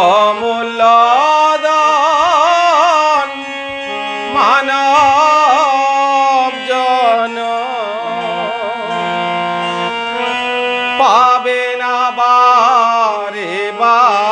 অমূল্য দান মানব জন। পাবে না বারে বারে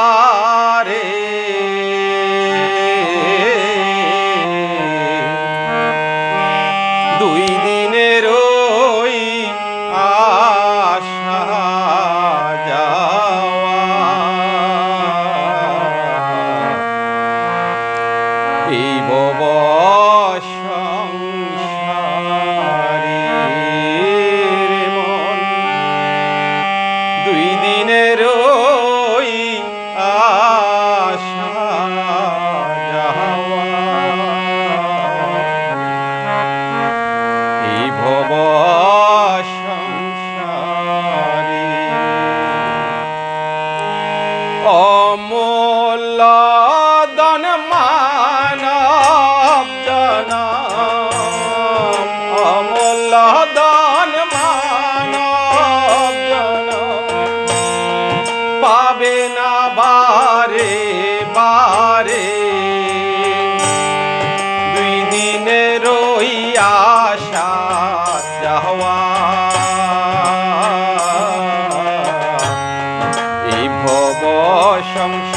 সংসারের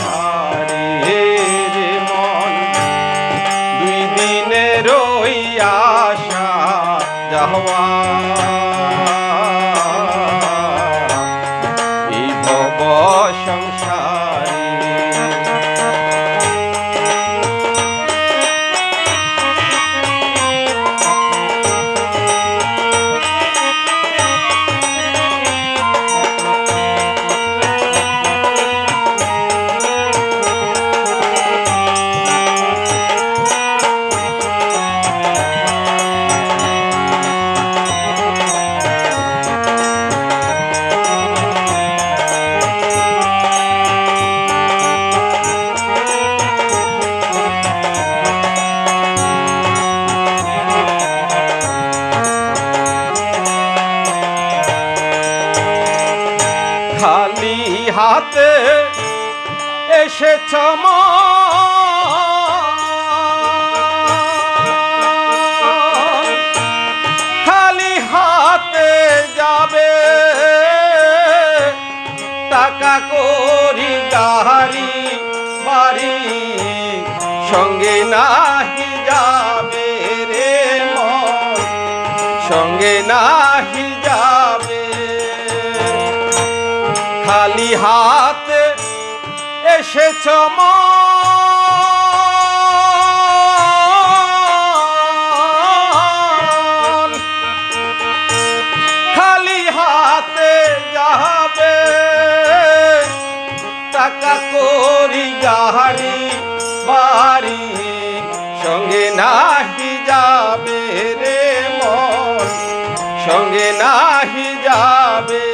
এসেছ মন। খালি হাতে যাবে। টাকা করি গাড়ি বাড়ি। সঙ্গে নাহি যাবে রে মন। সঙ্গে নাহি যাবে। খালি হাতে এসেছ খালি হাতে যাবে টাকা করি গাড়ি বাড়ি, সঙ্গে নাহি যাবে রে মন, সঙ্গে নাহি যাবে।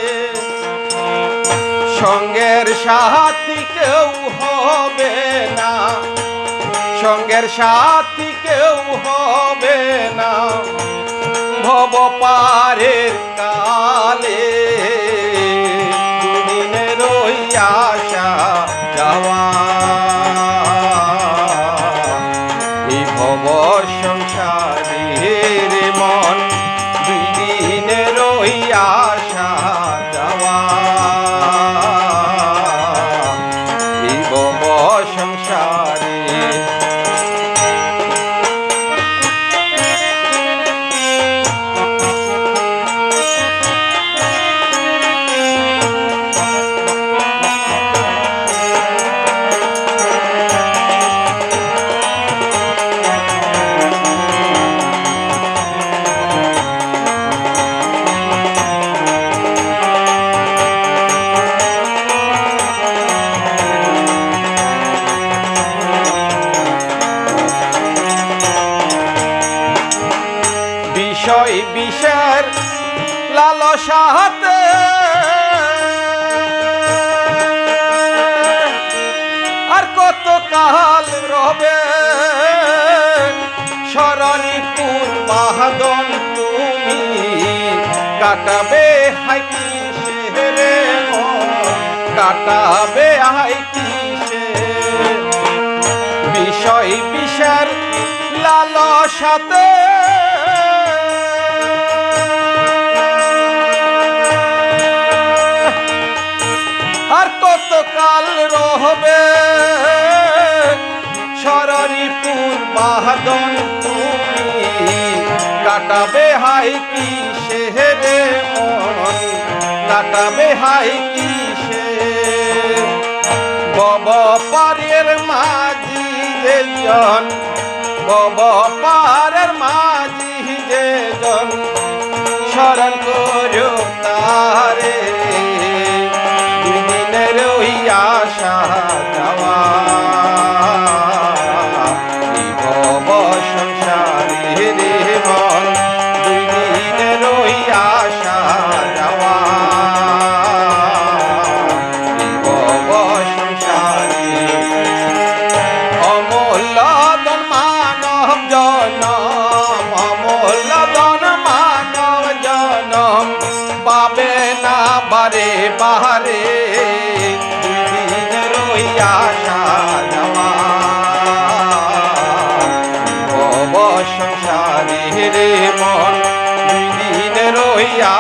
সঙ্গের সাথী কেউ হবে না। সঙ্গের সাথী কেউ হবে না। ভব পারের লালসাতে আর কত কাল রবে সরণপুর মাহাদন তুমি কাটাবে হাইকি শেহরে কাটাবে হাইকি বিষয়, বিষের লালসাতে কাল রহবে। সররিপুর বাহাদন তুমি কাটাবে হাই কি শেহরে মন কাটাবে হাই কি সে বব পারের মাঝি যে জন, বব পারের মাঝি যে জন। বারে বাহারে রইয়া সংসারে রে মন দুই দিন রইয়া